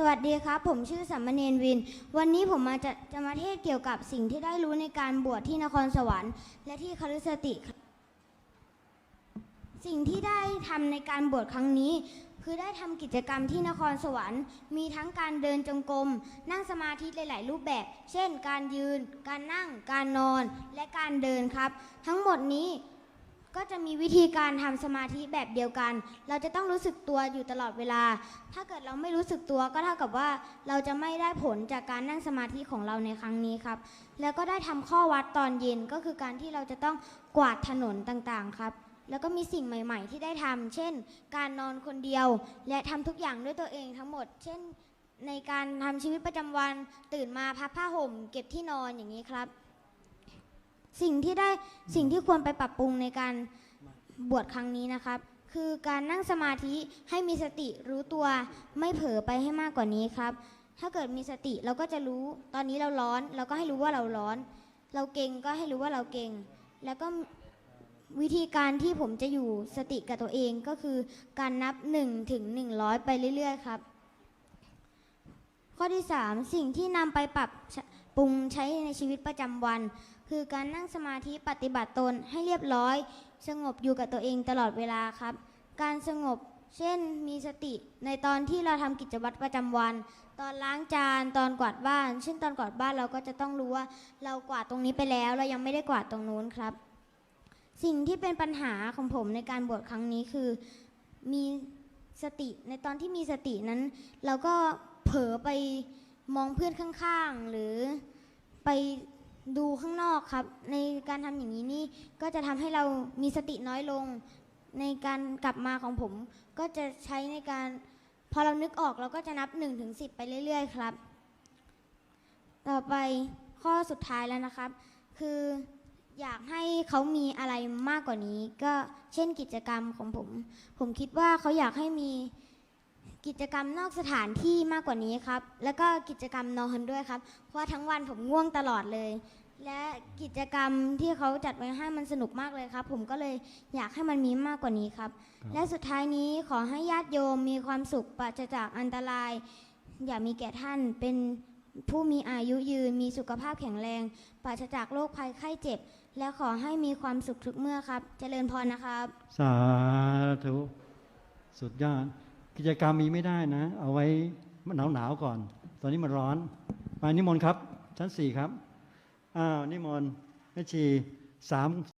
สวัสดีครับ ผมชื่อสัมมเนนวิน วันนี้ผมมาจะจะมาเทศเกี่ยวกับสิ่งที่ได้รู้ในการบวชที่นครสวรรค์ และที่คารุสติครับสิ่งที่ได้ทำในการบวชครั้งนี้ คือได้ทำกิจกรรมที่นครสวรรค์ มีทั้งการเดินจงกรมนั่งสมาธิหลาย ๆ รูปแบบ เช่น การยืน การนั่ง การนอน และการเดินครับ ทั้งหมดนี้ ก็จะมีวิธีการทำสมาธิแบบเดียวกัน เราจะต้องรู้สึกตัวอยู่ตลอดเวลา ถ้าเกิดเราไม่รู้สึกตัวก็เท่ากับว่าเราจะไม่ได้ผลจากการนั่งสมาธิของเราในครั้งนี้ครับ แล้วก็ได้ทำข้อวัดตอนเย็นก็คือการที่เราจะต้องกวาดถนนต่างๆครับ แล้วก็มีสิ่งใหม่ ๆ ที่ได้ทำเช่น การนอนคนเดียว และทำทุกอย่างด้วยตัวเองทั้งหมด เช่น ในการทำชีวิตประจำวัน ตื่นมาพับผ้าห่ม เก็บที่นอนอย่างนี้ครับ สิ่งที่ได้สิ่งที่ควรไปปรับปรุงในการบวชครั้งนี้นะครับ คือการนั่งสมาธิให้มีสติรู้ตัวไม่เผลอไปให้มากกว่านี้ครับ ถ้าเกิดมีสติเราก็จะรู้ตอนนี้เราร้อน เราก็ให้รู้ว่าเราร้อน เราเก่งก็ให้รู้ว่าเราเก่ง แล้วก็วิธีการที่ผมจะอยู่สติกับตัวเองก็คือการนับ1ถึง100 ไปเรื่อย ๆ ครับ ข้อที่ 3 สิ่งที่นำไปปรับปรุงใช้ในชีวิตประจำวัน คือการนั่งสมาธิปฏิบัติตนให้เรียบร้อย สงบอยู่กับตัวเองตลอดเวลาครับ การสงบเช่นมีสติในตอนที่เราทำกิจวัตรประจำวัน ตอนล้างจานตอนกวาดบ้าน เช่นตอนกวาดบ้านเราก็จะต้องรู้ว่า เรากวาดตรงนี้ไปแล้ว เรายังไม่ได้กวาดตรงนู้นครับ สิ่งที่เป็นปัญหาของผมในการบวชครั้งนี้คือ มีสติในตอนที่มีสตินั้น เราก็เผลอไปมองเพื่อนข้างๆ หรือไป ดูข้างนอกครับ ในการทำอย่างนี้นี่ก็จะทำให้เรามีสติน้อยลง ในการกลับมาของผม ก็จะใช้ในการ พอเรานึกออกเราก็จะนับ1นถึงสิไปเรื่อย ๆ ครับ ต่อไปข้อสุดท้ายแล้วนะครับ คืออยากให้เขามีอะไรมากกว่านี้ ก็เช่นกิจกรรมของผม ผมคิดว่าเขาอยากให้มี กิจกรรมนอกสถานที่มากกว่านี้ครับ แล้วก็กิจกรรมนอนด้วยครับ เพราะว่าทั้งวันผมง่วงตลอดเลย และกิจกรรมที่เขาจัดไว้ให้มันสนุกมากเลยครับ ผมก็เลยอยากให้มันมีมากกว่านี้ครับครับ และสุดท้ายนี้ขอให้ญาติโยมมีความสุขปราศจากอันตราย อย่ามีแก่ท่านเป็นผู้มีอายุยืน มีสุขภาพแข็งแรง ปราศจากโรคภัยไข้เจ็บ และขอให้มีความสุขทุกเมื่อครับ เจริญพรนะครับ สาธุ สุดยอด กิจกรรมมีไม่ได้นะ เอาไว้หนาวหนาวๆก่อน ตอนนี้มันร้อน มานิมนต์ครับ ชั้นสี่ครับ อ้าวนิมนต์แม่ชีสาม